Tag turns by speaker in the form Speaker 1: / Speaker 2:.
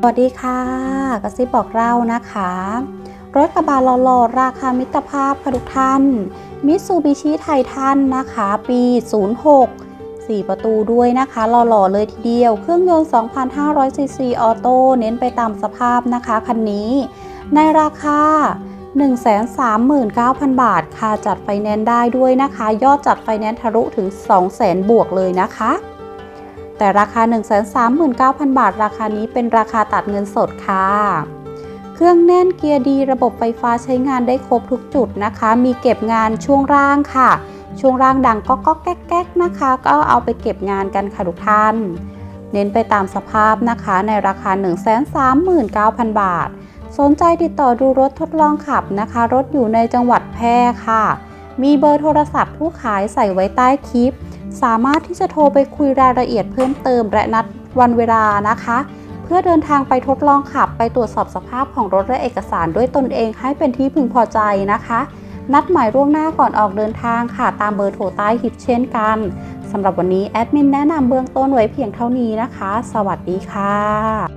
Speaker 1: สวัสดีค่ะกระซิบบอกเล่านะคะ รถกระบะหล่อๆราคามิตรภาพค่ะทุกท่านมิตซูบิชิไททันนะคะ ปี 06 4 ประตูด้วยนะคะหล่อๆเลยทีเดียว เครื่องยนต์ 2,500 ซีซีออโต้เน้นไปตามสภาพนะคะคันนี้ ในราคา 139,000 บาท ค่ะจัดไฟแนนซ์ได้ด้วยนะคะ ยอดจัดไฟแนนซ์ทะลุถึง 200,000 บวกเลยนะคะ แต่ราคา 139,000 บาท ราคานี้เป็นราคาตัดเงินสดค่ะ เครื่องแน่นเกียร์ดี ระบบไฟฟ้าใช้งานได้ครบทุกจุดนะคะ มีเก็บงานช่วงล่างค่ะ ช่วงล่างดังก็ก็แก๊กแก๊กนะคะ ก็เอาไปเก็บงานกันค่ะทุกท่าน เน้นไปตามสภาพนะคะในราคา 139,000 บาท สนใจติดต่อดูรถทดลองขับนะคะ รถอยู่ในจังหวัดแพร่ค่ะ มีเบอร์โทรศัพท์ผู้ขายใส่ไว้ใต้คลิป สามารถที่จะโทรไปคุยรายละเอียดเพิ่มเติม และนัดวันเวลานะคะ เพื่อเดินทางไปทดลองขับไปตรวจสอบสภาพของรถและเอกสารด้วยตนเองให้เป็นที่พึงพอใจนะคะ นัดหมายล่วงหน้าก่อนออกเดินทางค่ะ ตามเบอร์โทรใต้คลิปเช่นกันสำหรับวันนี้แอดมินแนะนำเบื้องต้นไว้เพียงเท่านี้นะคะ สวัสดีค่ะ